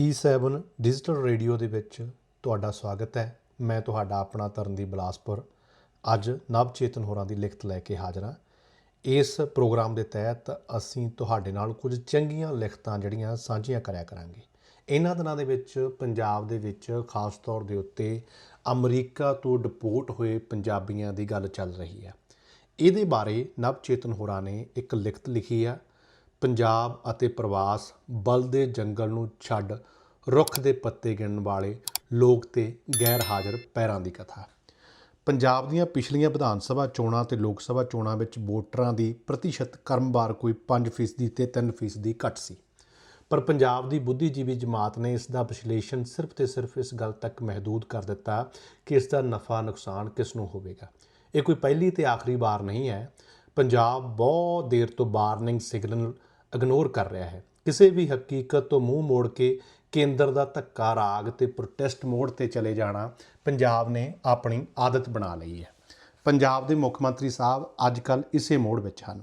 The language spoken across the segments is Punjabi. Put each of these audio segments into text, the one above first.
C7 ਡਿਜੀਟਲ ਰੇਡੀਓ ਦੇ ਵਿੱਚ ਤੁਹਾਡਾ ਸਵਾਗਤ ਹੈ। ਮੈਂ ਤੁਹਾਡਾ ਆਪਣਾ ਤਰਨਦੀਪ ਬਲਾਸਪੁਰ। ਅੱਜ ਨਵ ਚੇਤਨ ਹੋਰਾਂ ਦੀ ਲਿਖਤ ਲੈ ਕੇ ਹਾਜ਼ਰ ਹਾਂ। ਇਸ ਪ੍ਰੋਗਰਾਮ ਦੇ ਤਹਿਤ ਅਸੀਂ ਤੁਹਾਡੇ ਨਾਲ ਕੁਝ ਚੰਗੀਆਂ ਲਿਖਤਾਂ ਜਿਹੜੀਆਂ ਸਾਂਝੀਆਂ ਕਰਿਆ ਕਰਾਂਗੇ। ਇਹਨਾਂ ਦਿਨਾਂ ਦੇ ਵਿੱਚ ਪੰਜਾਬ ਦੇ ਵਿੱਚ ਖਾਸ ਤੌਰ ਦੇ ਉੱਤੇ ਅਮਰੀਕਾ ਤੋਂ ਡਿਪੋਰਟ ਹੋਏ ਪੰਜਾਬੀਆਂ ਦੀ ਗੱਲ ਚੱਲ ਰਹੀ ਹੈ। ਇਹਦੇ ਬਾਰੇ ਨਵ ਚੇਤਨ ਹੋਰਾਂ ਨੇ ਇੱਕ ਲਿਖਤ ਲਿਖੀ ਆ ਪੰਜਾਬ ਅਤੇ ਪ੍ਰਵਾਸ ਬਲ ਦੇ ਜੰਗਲ ਨੂੰ ਛੱਡ ਰੁੱਖ ਦੇ ਪੱਤੇ ਗਿਣਨ ਵਾਲੇ ਲੋਕ ਤੇ ਗੈਰ ਹਾਜ਼ਰ ਪੈਰਾਂ ਦੀ ਕਥਾ। ਪੰਜਾਬ ਦੀਆਂ ਪਿਛਲੀਆਂ ਵਿਧਾਨ ਸਭਾ ਚੋਣਾਂ ਤੇ ਲੋਕ ਸਭਾ ਚੋਣਾਂ ਵਿੱਚ ਵੋਟਰਾਂ ਦੀ ਪ੍ਰਤੀਸ਼ਤ ਕਰਮਵਾਰ ਕੋਈ 5% ਤੇ 3% ਘੱਟ ਸੀ। ਪਰ ਪੰਜਾਬ ਦੀ ਬੁੱਧੀਜੀਵੀ ਜਮਾਤ ਨੇ ਇਸ ਦਾ ਵਿਸ਼ਲੇਸ਼ਣ ਸਿਰਫ ਤੇ ਸਿਰਫ ਇਸ ਗੱਲ ਤੱਕ ਮਹਦੂਦ ਕਰ ਦਿੱਤਾ ਕਿ ਇਸ ਦਾ ਨਫਾ ਨੁਕਸਾਨ ਕਿਸ ਨੂੰ ਹੋਵੇਗਾ। ਇਹ ਕੋਈ ਪਹਿਲੀ ਤੇ ਆਖਰੀ ਵਾਰ ਨਹੀਂ ਹੈ। ਪੰਜਾਬ ਬਹੁਤ ਦੇਰ ਤੋਂ ਵਾਰਨਿੰਗ ਸਿਗਨਲ ਇਗਨੋਰ ਕਰ ਰਿਹਾ ਹੈ। ਕਿਸੇ ਵੀ ਹਕੀਕਤ ਤੋਂ ਮੂੰਹ ਮੋੜ ਕੇ ਕੇਂਦਰ ਦਾ ਧੱਕਾ, ਰਾਗ ਤੇ ਪ੍ਰੋਟੈਸਟ ਮੋੜ ਤੇ ਚਲੇ ਜਾਣਾ ਪੰਜਾਬ ਨੇ ਆਪਣੀ ਆਦਤ ਬਣਾ ਲਈ ਹੈ। ਪੰਜਾਬ ਦੇ ਮੁੱਖ ਮੰਤਰੀ ਸਾਹਿਬ ਅੱਜ ਕੱਲ ਇਸੇ ਮੋੜ ਵਿੱਚ ਹਨ।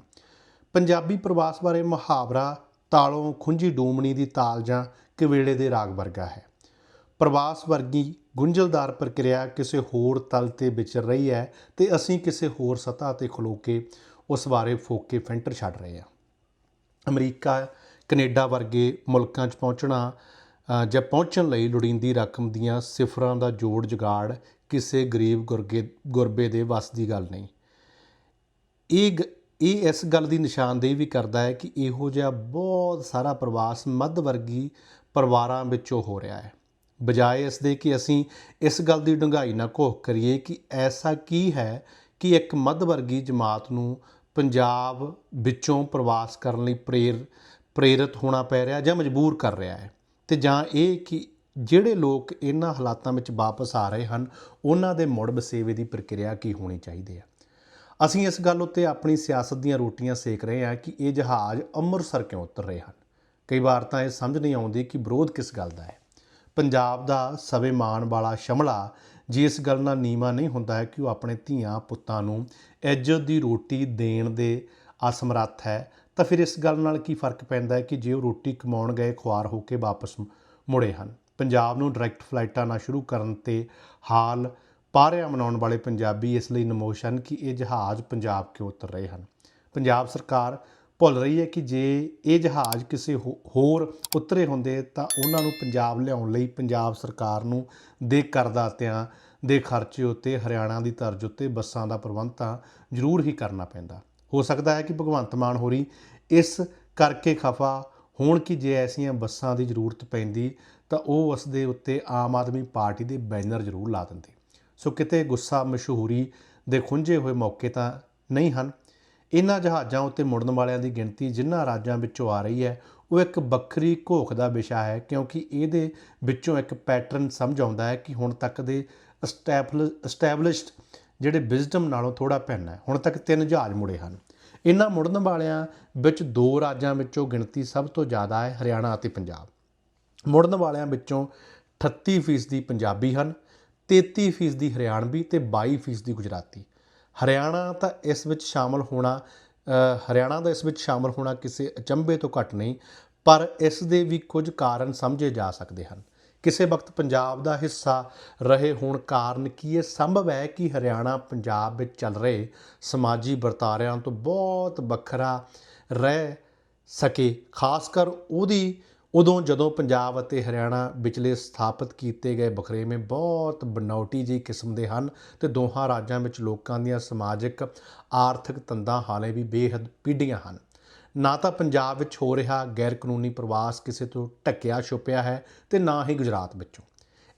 ਪੰਜਾਬੀ ਪ੍ਰਵਾਸ ਬਾਰੇ ਮੁਹਾਵਰਾ ਤਾਲੋਂ ਖੁੰਝੀ ਡੂਮਣੀ ਦੀ ਤਾਲ ਜਾਂ ਕਵੇੜੇ ਦੇ ਰਾਗ ਵਰਗਾ ਹੈ। ਪ੍ਰਵਾਸ ਵਰਗੀ ਗੁੰਝਲਦਾਰ ਪ੍ਰਕਿਰਿਆ ਕਿਸੇ ਹੋਰ ਤਲ ਤੇ ਵਿਚਰ ਰਹੀ ਹੈ ਤੇ ਅਸੀਂ ਕਿਸੇ ਹੋਰ ਸਤ੍ਹਾ ਤੇ ਖਲੋ ਕੇ ਉਸ ਬਾਰੇ ਫੋਕੇ ਫੈਂਟਰ ਛੱਡ ਰਹੇ ਹਾਂ। ਅਮਰੀਕਾ, ਕੈਨੇਡਾ ਵਰਗੇ ਮੁਲਕਾਂ 'ਚ ਪਹੁੰਚਣਾ ਜਾਂ ਪਹੁੰਚਣ ਲਈ ਲੋੜੀਂਦੀ ਰਕਮ ਦੀਆਂ ਸਿਫਰਾਂ ਦਾ ਜੋੜ ਜਗਾੜ ਕਿਸੇ ਗਰੀਬ ਗੁਰਗੇ, ਗੁਰਬੇ ਦੇ ਵੱਸ ਦੀ ਗੱਲ ਨਹੀਂ। ਇਹ ਗ- ਇਹ ਇਸ ਗੱਲ ਦੀ ਨਿਸ਼ਾਨਦੇਹੀ ਵੀ ਕਰਦਾ ਹੈ ਕਿ ਇਹੋ ਜਿਹਾ ਬਹੁਤ ਸਾਰਾ ਪ੍ਰਵਾਸ ਮੱਧ ਵਰਗੀ ਪਰਿਵਾਰਾਂ ਵਿੱਚੋਂ ਹੋ ਰਿਹਾ ਹੈ। ਬਜਾਏ ਇਸ ਦੇ ਕਿ ਅਸੀਂ ਇਸ ਗੱਲ ਦੀ ਡੂੰਘਾਈ ਨਾ ਘੋਖ ਕਰੀਏ ਕਿ ਐਸਾ ਕੀ ਹੈ ਕਿ ਇੱਕ ਮੱਧ ਵਰਗੀ ਜਮਾਤ ਨੂੰ ਪੰਜਾਬ ਵਿੱਚੋਂ ਪ੍ਰਵਾਸ ਕਰਨ ਲਈ ਪ੍ਰੇਰ, ਪ੍ਰੇਰਿਤ ਹੋਣਾ ਪੈ ਰਿਹਾ ਜਾਂ ਮਜਬੂਰ ਕਰ ਰਿਹਾ ਹੈ? ਤੇ ਜਾਂ ਇਹ ਕਿ ਜਿਹੜੇ ਲੋਕ ਇਹਨਾਂ ਹਾਲਾਤਾਂ ਵਿੱਚ ਵਾਪਸ ਆ ਰਹੇ ਹਨ, ਉਹਨਾਂ ਦੇ ਮੁੜ ਵਸੇਵੇ ਦੀ ਪ੍ਰਕਿਰਿਆ ਕੀ ਹੋਣੀ ਚਾਹੀਦੀ ਹੈ? ਅਸੀਂ ਇਸ ਗੱਲ ਉੱਤੇ ਆਪਣੀ ਸਿਆਸਤ ਦੀਆਂ ਰੋਟੀਆਂ ਸੇਕ ਰਹੇ ਹਾਂ ਕਿ ਇਹ ਜਹਾਜ਼ ਅੰਮ੍ਰਿਤਸਰ ਕਿਉਂ ਉਤਰ ਰਹੇ ਹਨ? ਕਈ ਵਾਰ ਤਾਂ ਇਹ ਸਮਝ ਨਹੀਂ ਆਉਂਦੀ ਕਿ ਵਿਰੋਧ ਕਿਸ ਗੱਲ ਦਾ ਹੈ? ਪੰਜਾਬ ਦਾ ਸਵੈਮਾਨ ਵਾਲਾ ਸ਼ਮਲਾ ਜੇ ਇਸ ਗੱਲ ਨਾਲ ਨੀਵਾ ਨਹੀਂ ਹੁੰਦਾ ਹੈ ਕਿ ਉਹ ਆਪਣੇ ਧੀਆਂ ਪੁੱਤਾਂ ਨੂੰ ਇੱਜ਼ਤ ਦੀ ਰੋਟੀ ਦੇਣ ਦੇ ਅਸਮਰੱਥ ਹੈ, ਤਾਂ ਫਿਰ ਇਸ ਗੱਲ ਨਾਲ ਕੀ ਫ਼ਰਕ ਪੈਂਦਾ ਹੈ ਕਿ ਜੇ ਉਹ ਰੋਟੀ ਕਮਾਉਣ ਗਏ ਖੁਆਰ ਹੋ ਕੇ ਵਾਪਸ ਮੁੜੇ ਹਨ? ਪੰਜਾਬ ਨੂੰ ਡਾਇਰੈਕਟ ਫਲਾਈਟਾਂ ਨਾ ਸ਼ੁਰੂ ਕਰਨ ਤੇ ਹਾਲ ਪਾਰਿਆ ਮਨਾਉਣ ਵਾਲੇ ਪੰਜਾਬੀ ਇਸ ਲਈ ਨਮੋਸ਼ ਹਨ ਕਿ ਇਹ ਜਹਾਜ਼ ਪੰਜਾਬ ਕਿਉਂ ਉਤਰ ਰਹੇ ਹਨ? ਪੰਜਾਬ ਸਰਕਾਰ ਭੁੱਲ ਰਹੀ ਹੈ ਕਿ ਜੇ ਇਹ ਜਹਾਜ਼ ਕਿਸੇ ਹੋ- ਹੋਰ ਉਤਰੇ ਹੁੰਦੇ ਤਾਂ ਉਹਨਾਂ ਨੂੰ ਪੰਜਾਬ ਲਿਆਉਣ ਲਈ ਪੰਜਾਬ ਸਰਕਾਰ ਨੂੰ ਦੇ ਕਰਦਾਤਿਆਂ ਦੇ ਖਰਚੇ ਉੱਤੇ, ਹਰਿਆਣਾ ਦੀ ਤਰਜ਼ ਉੱਤੇ ਬੱਸਾਂ ਦਾ ਪ੍ਰਬੰਧ ਤਾਂ ਜ਼ਰੂਰ ਹੀ ਕਰਨਾ ਪੈਂਦਾ। ਹੋ ਸਕਦਾ ਹੈ ਕਿ ਭਗਵੰਤ ਮਾਨ ਹੋਰੀ ਇਸ ਕਰਕੇ ਖਫਾ ਹੋਣ ਕਿ ਜੇ ਐਸੀਆਂ ਬੱਸਾਂ ਦੀ ਜ਼ਰੂਰਤ ਪੈਂਦੀ ਤਾਂ ਉਹ ਉਸ ਦੇ ਉੱਤੇ ਆਮ ਆਦਮੀ ਪਾਰਟੀ ਦੇ ਬੈਨਰ ਜ਼ਰੂਰ ਲਾ ਦਿੰਦੇ। ਸੋ ਕਿਤੇ ਗੁੱਸਾ ਮਸ਼ਹੂਰੀ ਦੇ ਖੁੰਝੇ ਹੋਏ ਮੌਕੇ ਤਾਂ ਨਹੀਂ ਹਨ। ਇਹਨਾਂ ਜਹਾਜ਼ਾਂ ਉੱਤੇ ਮੁੜਨ ਵਾਲਿਆਂ ਦੀ ਗਿਣਤੀ ਜਿਨ੍ਹਾਂ ਰਾਜਾਂ ਵਿੱਚੋਂ ਆ ਰਹੀ ਹੈ, ਉਹ ਇੱਕ ਵੱਖਰੀ ਘੋਖ ਦਾ ਵਿਸ਼ਾ ਹੈ, ਕਿਉਂਕਿ ਇਹਦੇ ਵਿੱਚੋਂ ਇੱਕ ਪੈਟਰਨ ਸਮਝ ਆਉਂਦਾ ਹੈ ਕਿ ਹੁਣ ਤੱਕ ਦੇ ਐਸਟੈਬਲਿਸ਼ਡ ਜਿਹੜੇ ਵਿਜ਼ਡਮ ਨਾਲੋਂ ਥੋੜਾ ਭਿੰਨ ਹੈ। ਹੁਣ ਤੱਕ ਤਿੰਨ ਜਹਾਜ਼ ਮੁੜੇ ਹਨ। ਇਹਨਾਂ ਮੁੜਨ ਵਾਲਿਆਂ ਵਿੱਚ ਦੋ ਰਾਜਾਂ ਵਿੱਚੋਂ ਗਿਣਤੀ ਸਭ ਤੋਂ ਜ਼ਿਆਦਾ ਹੈ, ਹਰਿਆਣਾ ਅਤੇ ਪੰਜਾਬ। ਮੁੜਨ ਵਾਲਿਆਂ ਵਿੱਚੋਂ 38% ਪੰਜਾਬੀ ਹਨ 33% ਹਰਿਆਣਵੀ ਤੇ 22% ਗੁਜਰਾਤੀ। ਹਰਿਆਣਾ ਤਾਂ ਇਸ ਵਿੱਚ ਸ਼ਾਮਲ ਹੋਣਾ ਹਰਿਆਣਾ ਦਾ ਇਸ ਵਿੱਚ ਸ਼ਾਮਲ ਹੋਣਾ ਕਿਸੇ ਅਚੰਭੇ ਤੋਂ ਘੱਟ ਨਹੀਂ, ਪਰ ਇਸ ਦੇ ਵੀ ਕੁਝ ਕਾਰਨ ਸਮਝੇ ਜਾ ਸਕਦੇ ਹਨ। ਕਿਸੇ ਵਕਤ ਪੰਜਾਬ ਦਾ ਹਿੱਸਾ ਰਹੇ ਹੋਣ ਕਾਰਨ ਕੀ ਇਹ ਸੰਭਵ ਹੈ ਕਿ ਹਰਿਆਣਾ ਪੰਜਾਬ ਵਿੱਚ ਚੱਲ ਰਹੇ ਸਮਾਜੀ ਵਰਤਾਰਿਆਂ ਤੋਂ ਬਹੁਤ ਵੱਖਰਾ ਰਹਿ ਸਕੇ ਖਾਸ ਕਰ ਉਹਦੀ ਉਦੋਂ ਜਦੋਂ ਪੰਜਾਬ ਅਤੇ ਹਰਿਆਣਾ ਵਿਚਲੇ ਸਥਾਪਿਤ ਕੀਤੇ ਗਏ ਬਖਰੇਵੇਂ ਬਹੁਤ ਬਨੌਟੀ ਜਿਹੀ ਕਿਸਮ ਦੇ ਹਨ ਤੇ ਦੋਹਾਂ ਰਾਜਾਂ ਵਿੱਚ ਲੋਕਾਂ ਦੀਆਂ ਸਮਾਜਿਕ ਆਰਥਿਕ ਤੰਦਾਂ ਹਾਲੇ ਵੀ ਬੇਹੱਦ ਪੀਡੀਆਂ ਹਨ। ਨਾ ਤਾਂ ਪੰਜਾਬ ਵਿੱਚ ਹੋ ਰਿਹਾ ਗੈਰ ਕਾਨੂੰਨੀ ਪ੍ਰਵਾਸ ਕਿਸੇ ਤੋਂ ਢੱਕਿਆ ਛੁਪਿਆ ਹੈ ਤੇ ਨਾ ਹੀ ਗੁਜਰਾਤ ਵਿੱਚੋਂ।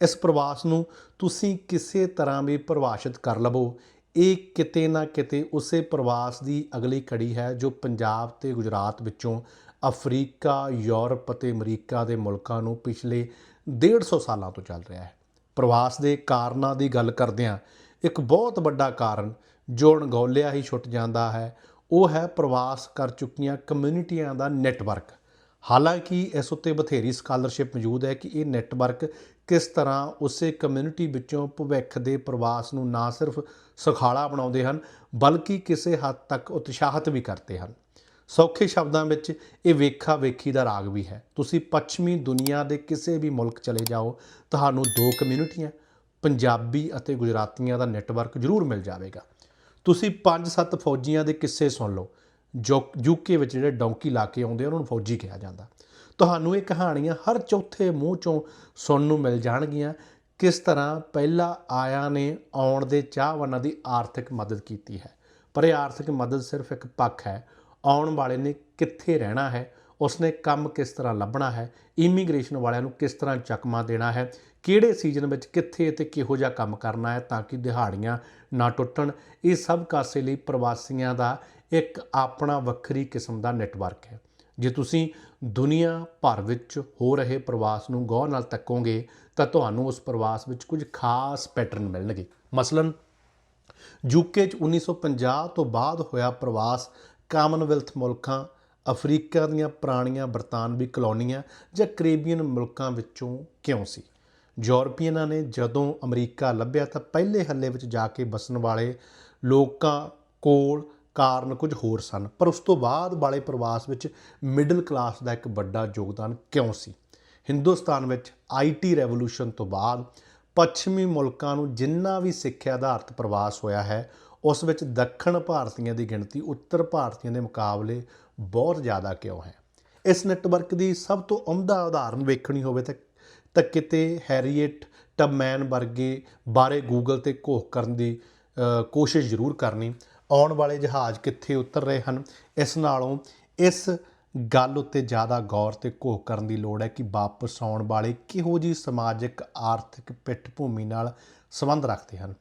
ਇਸ ਪ੍ਰਵਾਸ ਨੂੰ ਤੁਸੀਂ ਕਿਸੇ ਤਰ੍ਹਾਂ ਵੀ ਪਰਿਭਾਸ਼ਿਤ ਕਰ ਲਵੋ। ਇਹ ਕਿਤੇ ਨਾ ਕਿਤੇ ਉਸੇ ਪ੍ਰਵਾਸ ਦੀ ਅਗਲੀ ਕੜੀ ਹੈ ਜੋ ਪੰਜਾਬ ਤੇ ਗੁਜਰਾਤ ਵਿੱਚੋਂ ਅਫਰੀਕਾ, ਯੂਰਪ ਅਤੇ ਅਮਰੀਕਾ ਦੇ ਮੁਲਕਾਂ ਨੂੰ ਪਿਛਲੇ 150 ਸਾਲਾਂ ਤੋਂ ਚੱਲ ਰਿਹਾ ਹੈ। ਪ੍ਰਵਾਸ ਦੇ ਕਾਰਨਾਂ ਦੀ ਗੱਲ ਕਰਦਿਆਂ ਇੱਕ ਬਹੁਤ ਵੱਡਾ ਕਾਰਨ ਜੋ ਅਣਗੌਲਿਆ ਹੀ ਛੁੱਟ ਜਾਂਦਾ ਹੈ, ਉਹ ਹੈ ਪ੍ਰਵਾਸ ਕਰ ਚੁੱਕੀਆਂ ਕਮਿਊਨਿਟੀਆਂ ਦਾ ਨੈਟਵਰਕ। ਹਾਲਾਂਕਿ ਇਸ ਉੱਤੇ ਬਥੇਰੀ ਸਕਾਲਰਸ਼ਿਪ ਮੌਜੂਦ ਹੈ ਕਿ ਇਹ ਨੈਟਵਰਕ ਕਿਸ ਤਰ੍ਹਾਂ ਉਸੇ ਕਮਿਊਨਿਟੀ ਵਿੱਚੋਂ ਭਵਿੱਖ ਦੇ ਪ੍ਰਵਾਸ ਨੂੰ ਨਾ ਸਿਰਫ ਸੁਖਾਲਾ ਬਣਾਉਂਦੇ ਹਨ, ਬਲਕਿ ਕਿਸੇ ਹੱਦ ਤੱਕ ਉਤਸ਼ਾਹਿਤ ਵੀ ਕਰਦੇ ਹਨ। ਸੌਖੇ ਸ਼ਬਦਾਂ ਵਿੱਚ ਇਹ ਵੇਖਾ ਵੇਖੀ ਦਾ ਰਾਗ ਵੀ ਹੈ। ਤੁਸੀਂ ਪੱਛਮੀ ਦੁਨੀਆ ਦੇ ਕਿਸੇ ਵੀ ਮੁਲਕ ਚਲੇ ਜਾਓ ਤੁਹਾਨੂੰ ਦੋ ਕਮਿਊਨਿਟੀਆਂ ਪੰਜਾਬੀ ਅਤੇ ਗੁਜਰਾਤੀਆਂ ਦਾ ਨੈਟਵਰਕ ਜ਼ਰੂਰ ਮਿਲ ਜਾਵੇਗਾ। ਤੁਸੀਂ ਪੰਜ ਸੱਤ ਫੌਜੀਆਂ ਦੇ ਕਿੱਸੇ ਸੁਣ ਲਓ ਜੋ ਯੂਕੇ ਵਿੱਚ ਜਿਹੜੇ ਡੌਂਕੀ ਲਾ ਕੇ ਆਉਂਦੇ ਆ, ਉਹਨਾਂ ਨੂੰ ਫੌਜੀ ਕਿਹਾ ਜਾਂਦਾ। ਤੁਹਾਨੂੰ ਇਹ ਕਹਾਣੀਆਂ ਹਰ ਚੌਥੇ ਮੂੰਹ ਚੋਂ ਸੁਣਨ ਨੂੰ ਮਿਲ ਜਾਣਗੀਆਂ ਕਿਸ ਤਰ੍ਹਾਂ ਪਹਿਲਾ ਆਇਆ ਨੇ ਆਉਣ ਦੇ ਚਾਹਵਾਨਾਂ ਦੀ ਆਰਥਿਕ ਮਦਦ ਕੀਤੀ ਹੈ। ਪਰ ਇਹ ਆਰਥਿਕ ਮਦਦ ਸਿਰਫ ਇੱਕ ਪੱਖ ਹੈ ਆਉਣ ਵਾਲੇ ਨੇ ਕਿੱਥੇ ਰਹਿਣਾ ਹੈ, ਉਸਨੇ ਕੰਮ ਕਿਸ ਤਰ੍ਹਾਂ ਲੱਭਣਾ ਹੈ, ਇਮੀਗ੍ਰੇਸ਼ਨ ਵਾਲਿਆਂ ਨੂੰ ਕਿਸ ਤਰ੍ਹਾਂ ਚਕਮਾ ਦੇਣਾ ਹੈ, ਕਿਹੜੇ ਸੀਜ਼ਨ ਵਿੱਚ ਕਿੱਥੇ ਤੇ ਕਿਹੋ ਜਿਹਾ ਕੰਮ ਕਰਨਾ ਹੈ ਤਾਂ ਕਿ ਦਿਹਾੜੀਆਂ ਨਾ ਟੁੱਟਣ, ਇਹ ਸਭ ਕਾਸੇ ਲਈ ਪ੍ਰਵਾਸੀਆਂ ਦਾ ਇੱਕ ਆਪਣਾ ਵੱਖਰੀ ਕਿਸਮ ਦਾ ਨੈਟਵਰਕ ਹੈ। ਜੇ ਤੁਸੀਂ ਦੁਨੀਆ ਭਰ ਵਿੱਚ ਹੋ ਰਹੇ ਪ੍ਰਵਾਸ ਨੂੰ ਗੌਰ ਨਾਲ ਤੱਕੋਗੇ, ਤਾਂ ਤੁਹਾਨੂੰ ਉਸ ਪ੍ਰਵਾਸ ਵਿੱਚ ਕੁਝ ਖਾਸ ਪੈਟਰਨ ਮਿਲਣਗੇ। ਮਸਲਨ ਯੂਕੇ ਚ 1950 ਤੋਂ ਬਾਅਦ ਹੋਇਆ ਪ੍ਰਵਾਸ ਕਾਮਨਵੈਲਥ ਮੁਲਕਾਂ, ਅਫਰੀਕਾ ਦੀਆਂ ਪੁਰਾਣੀਆਂ ਬਰਤਾਨਵੀ ਕਲੋਨੀਆਂ ਜਾਂ ਕੈਰੇਬੀਅਨ ਮੁਲਕਾਂ ਵਿੱਚੋਂ ਕਿਉਂ ਸੀ? ਯੂਰਪੀਅਨਾਂ ਨੇ ਜਦੋਂ ਅਮਰੀਕਾ ਲੱਭਿਆ ਤਾਂ ਪਹਿਲੇ ਹੱਲੇ ਵਿੱਚ ਜਾ ਕੇ ਬਸਣ ਵਾਲੇ ਲੋਕਾਂ ਕੋਲ ਕਾਰਨ ਕੁਝ ਹੋਰ ਸਨ, ਪਰ ਉਸ ਤੋਂ ਬਾਅਦ ਵਾਲੇ ਪ੍ਰਵਾਸ ਵਿੱਚ ਮਿਡਲ ਕਲਾਸ ਦਾ ਇੱਕ ਵੱਡਾ ਯੋਗਦਾਨ ਕਿਉਂ ਸੀ? ਹਿੰਦੁਸਤਾਨ ਵਿੱਚ ਆਈਟੀ ਰੈਵੋਲੂਸ਼ਨ ਤੋਂ ਬਾਅਦ ਪੱਛਮੀ ਮੁਲਕਾਂ ਨੂੰ ਜਿੰਨਾ ਵੀ ਸਿੱਖਿਆ ਆਧਾਰਿਤ ਪ੍ਰਵਾਸ ਹੋਇਆ ਹੈ ਉਸ ਵਿੱਚ ਦੱਖਣ ਭਾਰਤੀਆਂ ਦੀ ਗਿਣਤੀ ਉੱਤਰ ਭਾਰਤੀਆਂ ਦੇ ਮੁਕਾਬਲੇ ਬਹੁਤ ਜ਼ਿਆਦਾ ਕਿਉਂ ਹੈ? ਇਸ ਨੈਟਵਰਕ ਦੀ ਸਭ ਤੋਂ ਉਮਦਾ ਉਦਾਹਰਨ ਵੇਖਣੀ ਹੋਵੇ ਤਾਂ ਤਾਂ ਕਿਤੇ ਹੈਰੀਏਟ ਟਬਮੈਨ ਵਰਗੇ ਬਾਰੇ ਗੂਗਲ ਤੇ ਘੋਖ ਕਰਨ ਦੀ ਕੋਸ਼ਿਸ਼ ਜ਼ਰੂਰ ਕਰਨੀ। ਆਉਣ ਵਾਲੇ ਜਹਾਜ਼ ਕਿੱਥੇ ਉਤਰ ਰਹੇ ਹਨ? ਇਸ ਨਾਲੋਂ ਇਸ ਗੱਲ ਉੱਤੇ ਜ਼ਿਆਦਾ ਗੌਰ ਤੇ ਘੋਖ ਕਰਨ ਦੀ ਲੋੜ ਹੈ ਕਿ ਵਾਪਸ ਆਉਣ ਵਾਲੇ ਕਿਹੋ ਜੀ ਸਮਾਜਿਕ, ਆਰਥਿਕ ਪਿੱਠ ਭੂਮੀ ਨਾਲ ਸੰਬੰਧ ਰੱਖਦੇ ਹਨ।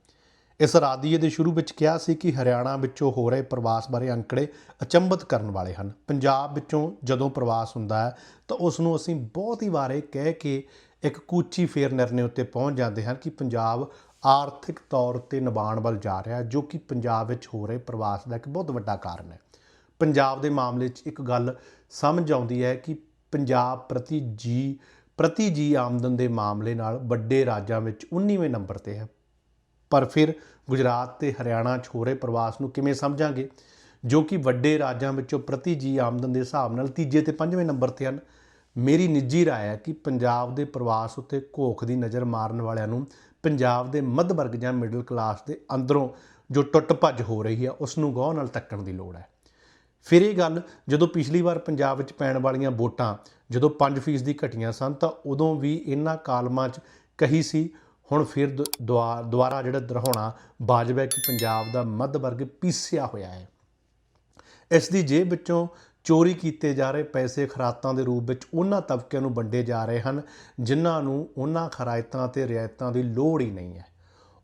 ਇਸ ਰਾਦੀਏ ਦੇ ਸ਼ੁਰੂ ਵਿੱਚ ਕਿਹਾ ਸੀ ਕਿ ਹਰਿਆਣਾ ਵਿੱਚੋਂ ਹੋ ਰਹੇ ਪ੍ਰਵਾਸ ਬਾਰੇ ਅੰਕੜੇ ਅਚੰਭਤ ਕਰਨ ਵਾਲੇ ਹਨ। ਪੰਜਾਬ ਵਿੱਚੋਂ ਜਦੋਂ ਪ੍ਰਵਾਸ ਹੁੰਦਾ ਹੈ, ਤਾਂ ਉਸ ਨੂੰ ਅਸੀਂ ਬਹੁਤ ਹੀ ਵਾਰੇ ਕਹਿ ਕੇ ਇੱਕ ਕੂਚੀ ਫੇਰ ਨਿਰਣੇ ਉੱਤੇ ਪਹੁੰਚ ਜਾਂਦੇ ਹਨ ਕਿ ਪੰਜਾਬ ਆਰਥਿਕ ਤੌਰ ਤੇ ਨਿਬਾਣ ਵੱਲ ਜਾ ਰਿਹਾ ਜੋ ਕਿ ਪੰਜਾਬ ਵਿੱਚ ਹੋ ਰਹੇ ਪ੍ਰਵਾਸ ਦਾ ਇੱਕ ਬਹੁਤ ਵੱਡਾ ਕਾਰਨ ਹੈ। ਪੰਜਾਬ ਦੇ ਮਾਮਲੇ 'ਚ ਇੱਕ ਗੱਲ ਸਮਝ ਆਉਂਦੀ ਹੈ ਕਿ ਪੰਜਾਬ ਪ੍ਰਤੀ ਜੀ ਪ੍ਰਤੀ ਜੀ ਆਮਦਨ ਦੇ ਮਾਮਲੇ ਨਾਲ ਵੱਡੇ ਰਾਜਾਂ ਵਿੱਚ 19ਵੇਂ ਨੰਬਰ ਤੇ ਹੈ। ਪਰ ਫਿਰ ਗੁਜਰਾਤ ਤੇ ਹਰਿਆਣਾ 'ਚ ਹੋ ਰਹੇ ਪ੍ਰਵਾਸ ਨੂੰ ਕਿਵੇਂ ਸਮਝਾਂਗੇ? ਜੋ ਕਿ ਵੱਡੇ ਰਾਜਾਂ ਵਿੱਚੋਂ ਪ੍ਰਤੀ ਜੀ ਆਮਦਨ ਦੇ ਹਿਸਾਬ ਨਾਲ ਤੀਜੇ ਤੇ ਪੰਜਵੇਂ ਨੰਬਰ ਤੇ ਹਨ। ਮੇਰੀ ਨਿੱਜੀ ਰਾਏ ਹੈ ਕਿ ਪੰਜਾਬ ਦੇ ਪ੍ਰਵਾਸ ਉੱਤੇ ਘੋਖ ਦੀ ਨਜ਼ਰ ਮਾਰਨ ਵਾਲਿਆਂ ਨੂੰ ਪੰਜਾਬ ਦੇ ਮੱਧ ਵਰਗ ਜਾਂ ਮਿਡਲ ਕਲਾਸ ਦੇ ਅੰਦਰੋਂ ਜੋ ਟੁੱਟ ਭੱਜ ਹੋ ਰਹੀ ਹੈ, ਉਸ ਨੂੰ ਗੌਰ ਨਾਲ ਤੱਕਣ ਦੀ ਲੋੜ ਹੈ। ਫਿਰ ਇਹ ਗੱਲ, ਜਦੋਂ ਪਿਛਲੀ ਵਾਰ ਪੰਜਾਬ ਵਿੱਚ ਪੈਣ ਵਾਲੀਆਂ ਵੋਟਾਂ ਜਦੋਂ 5% ਦੀ ਘਟੀਆਂ ਸਨ ਤਾਂ ਉਦੋਂ ਵੀ ਇਹਨਾਂ ਕਾਲਮਾਂ 'ਚ ਕਹੀ ਸੀ ਹੁਣ ਫਿਰ ਦੁ- ਦੁਆ- ਦੁਬਾਰਾ ਜਿਹੜਾ ਦਰਹਾਉਣਾ ਵਾਜਬ ਹੈ ਕਿ ਪੰਜਾਬ ਦਾ ਮੱਧ ਵਰਗ ਪੀਸਿਆ ਹੋਇਆ ਹੈ। ਇਸ ਦੀ ਜੇਬ ਵਿੱਚੋਂ ਚੋਰੀ ਕੀਤੇ ਜਾ ਰਹੇ ਪੈਸੇ ਖਰਾਤਾਂ ਦੇ ਰੂਪ ਵਿੱਚ ਉਹਨਾਂ ਤਬਕਿਆਂ ਨੂੰ ਵੰਡੇ ਜਾ ਰਹੇ ਹਨ, ਜਿਨ੍ਹਾਂ ਨੂੰ ਉਹਨਾਂ ਖਰਾਇਤਾਂ ਤੇ ਰਿਆਇਤਾਂ ਦੀ ਲੋੜ ਹੀ ਨਹੀਂ ਹੈ।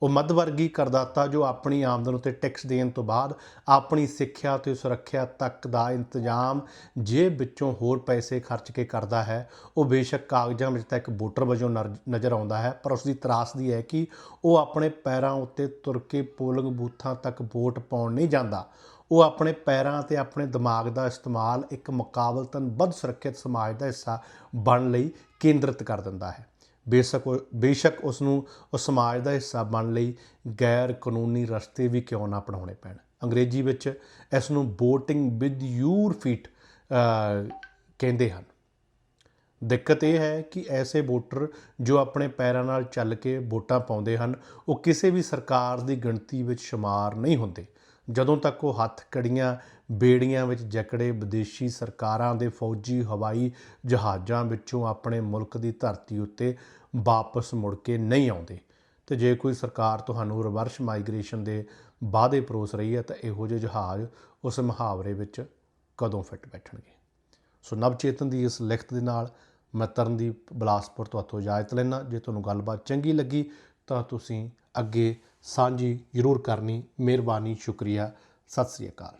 ਉਹ ਮੱਧ ਵਰਗੀ ਕਰਦਾਤਾ ਜੋ ਆਪਣੀ ਆਮਦਨ ਉੱਤੇ ਟੈਕਸ ਦੇਣ ਤੋਂ ਬਾਅਦ ਆਪਣੀ ਸਿੱਖਿਆ ਤੇ ਸੁਰੱਖਿਆ ਤੱਕ ਦਾ ਇੰਤਜ਼ਾਮ ਜੇਬ ਵਿੱਚੋਂ ਹੋਰ ਪੈਸੇ ਖਰਚ ਕੇ ਕਰਦਾ ਹੈ, ਉਹ ਬੇਸ਼ੱਕ ਕਾਗਜ਼ਾਂ ਵਿੱਚ ਤਾਂ ਇੱਕ ਵੋਟਰ ਵਜੋਂ ਨਰ- ਨਜ਼ਰ ਆਉਂਦਾ ਹੈ, ਪਰ ਉਸ ਦੀ ਤਰਾਸਦੀ ਹੈ ਕਿ ਉਹ ਆਪਣੇ ਪੈਰਾਂ ਉੱਤੇ ਤੁਰ ਕੇ ਪੋਲਿੰਗ ਬੂਥਾਂ ਤੱਕ ਵੋਟ ਪਾਉਣ ਨਹੀਂ ਜਾਂਦਾ। ਉਹ ਆਪਣੇ ਪੈਰਾਂ ਤੇ ਆਪਣੇ ਦਿਮਾਗ ਦਾ ਇਸਤੇਮਾਲ ਇੱਕ ਮੁਕਾਬਲਤਨ ਵੱਧ ਸੁਰੱਖਿਅਤ ਸਮਾਜ ਦਾ ਹਿੱਸਾ ਬਣਨ ਲਈ ਕੇਂਦਰਿਤ ਕਰ ਦਿੰਦਾ ਹੈ। ਬੇਸ਼ੱਕ ਬੇਸ਼ੱਕ ਉਸ ਨੂੰ ਉਸ ਸਮਾਜ ਦਾ ਹਿੱਸਾ ਬਣਨ ਲਈ ਗੈਰ ਕਾਨੂੰਨੀ ਰਸਤੇ ਵੀ ਕਿਉਂ ਨਾ ਅਪਣਾਉਣੇ ਪੈਣ। ਅੰਗਰੇਜ਼ੀ ਵਿੱਚ ਇਸ ਨੂੰ ਬੋਟਿੰਗ ਵਿਦ ਯੂਰ ਫੀਟ ਕਹਿੰਦੇ ਹਨ। ਦਿੱਕਤ ਇਹ ਹੈ ਕਿ ਐਸੇ ਵੋਟਰ ਜੋ ਆਪਣੇ ਪੈਰਾਂ ਨਾਲ ਚੱਲ ਕੇ ਵੋਟਾਂ ਪਾਉਂਦੇ ਹਨ, ਉਹ ਕਿਸੇ ਵੀ ਸਰਕਾਰ ਦੀ ਗਿਣਤੀ ਵਿੱਚ ਸ਼ੁਮਾਰ ਨਹੀਂ ਹੁੰਦੇ। ਜਦੋਂ ਤੱਕ ਉਹ ਹੱਥ ਕੜੀਆਂ ਬੇੜੀਆਂ ਵਿੱਚ ਜਕੜੇ ਵਿਦੇਸ਼ੀ ਸਰਕਾਰਾਂ ਦੇ ਫੌਜੀ ਹਵਾਈ ਜਹਾਜ਼ਾਂ ਵਿੱਚੋਂ ਆਪਣੇ ਮੁਲਕ ਦੀ ਧਰਤੀ ਉੱਤੇ ਵਾਪਸ ਮੁੜ ਕੇ ਨਹੀਂ ਆਉਂਦੇ। ਤੇ ਜੇ ਕੋਈ ਸਰਕਾਰ ਤੁਹਾਨੂੰ ਰਿਵਰਸ ਮਾਈਗ੍ਰੇਸ਼ਨ ਦੇ ਵਾਅਦੇ ਪਰੋਸ ਰਹੀ ਹੈ, ਤਾਂ ਇਹੋ ਜਿਹੇ ਜਹਾਜ਼ ਉਸ ਮੁਹਾਵਰੇ ਵਿੱਚ ਕਦੋਂ ਫਿੱਟ ਬੈਠਣਗੇ? ਸੋ ਨਵਚੇਤਨ ਦੀ ਇਸ ਲਿਖਤ ਦੇ ਨਾਲ ਮੈਂ ਤਰਨਦੀਪ ਬਲਾਸਪੁਰ ਤੋਂ ਹੱਥੋਂ ਇਜਾਜ਼ਤ ਲੈਣਾ ਜੇ ਤੁਹਾਨੂੰ ਗੱਲਬਾਤ ਚੰਗੀ ਲੱਗੀ, ਤਾਂ ਤੁਸੀਂ ਅੱਗੇ ਸਾਂਝੀ ਜ਼ਰੂਰ ਕਰਨੀ। ਮਿਹਰਬਾਨੀ ਸ਼ੁਕਰੀਆ। ਸਤਿ ਸ੍ਰੀ ਅਕਾਲ।